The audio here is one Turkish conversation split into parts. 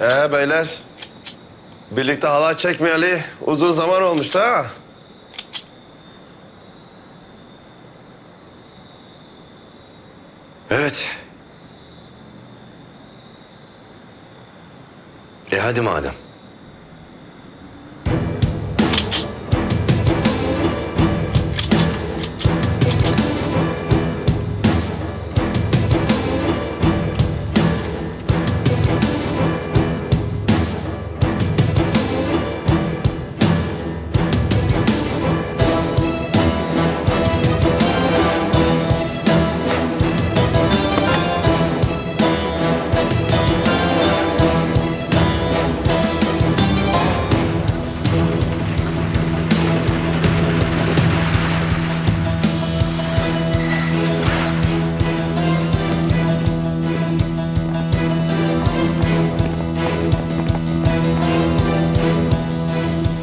Ee beyler. Birlikte halay çekmeyeli uzun zaman olmuştu ha. Evet. E hadi madem.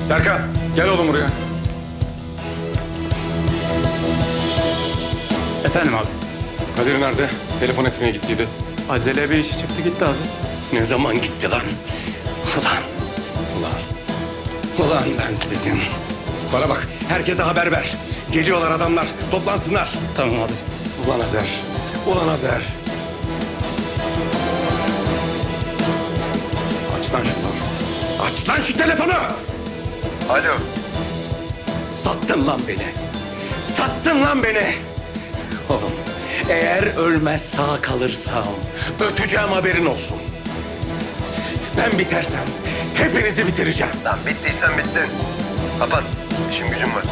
Serkan gel oğlum buraya. Efendim abi. Kadir nerede? Telefon etmeye gittiydi. Acele bir işi çıktı gitti abi. Ne zaman gitti lan? Ulan. Ulan. Ulan ben sizin. Bana bak herkese haber ver. Geliyorlar adamlar toplansınlar. Tamam abi. Ulan Azer. Ulan Azer. Aç lan şunu. Aç lan şu telefonu. Alo. Sattın lan beni. Sattın lan beni. Oğlum eğer ölmez sağ kalırsam öteceğim haberin olsun. Ben bitersem hepinizi bitireceğim. Lan bittiysen bittin. Kapat. İşim gücüm var.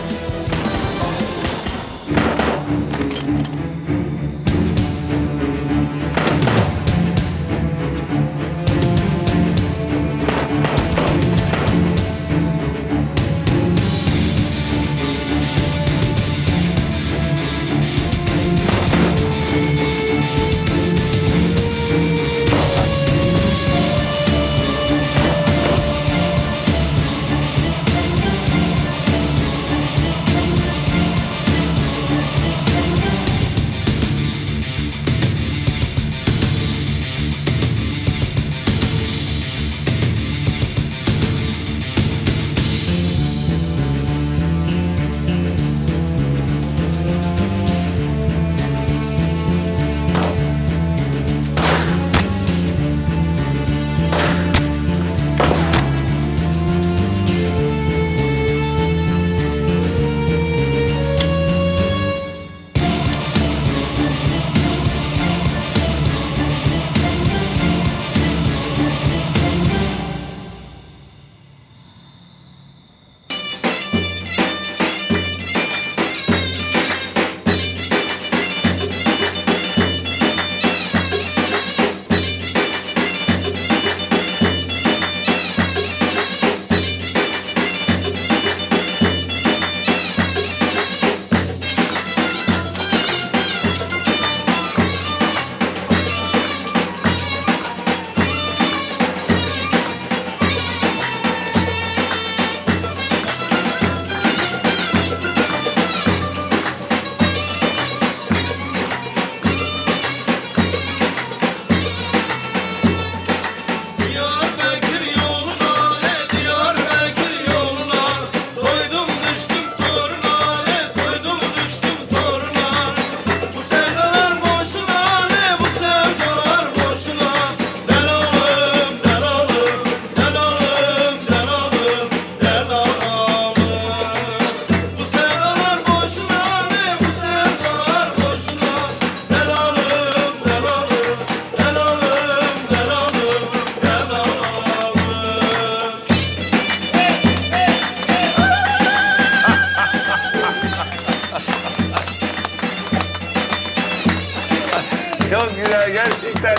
Güzel gerçekten.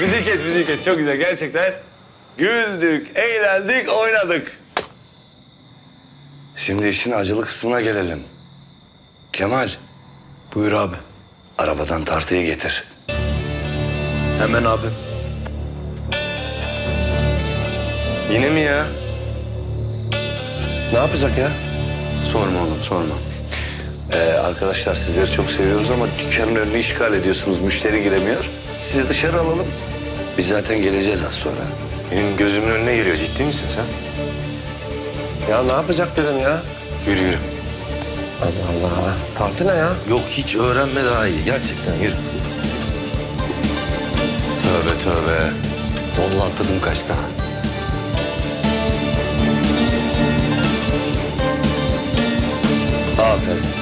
Müzik kes, müzik kes. Çok güzel gerçekten. Güldük, eğlendik, oynadık. Şimdi işin acılı kısmına gelelim. Kemal Buyur abi. arabadan tartıyı getir. Hemen abi. Yine mi ya? Ne yapacak ya? Sorma oğlum sorma. Ee, arkadaşlar sizleri çok seviyoruz ama dükkanın önünü işgal ediyorsunuz. Müşteri giremiyor. Sizi dışarı alalım. Biz zaten geleceğiz az sonra. Benim gözümün önüne geliyor. Ciddi misin sen? Ya ne yapacak dedim ya. Yürü yürü. Allah Allah. Tartı ne ya? Yok hiç öğrenme daha iyi. Gerçekten yürü. Tövbe tövbe. Vallahi tadım kaçtı. Aferin.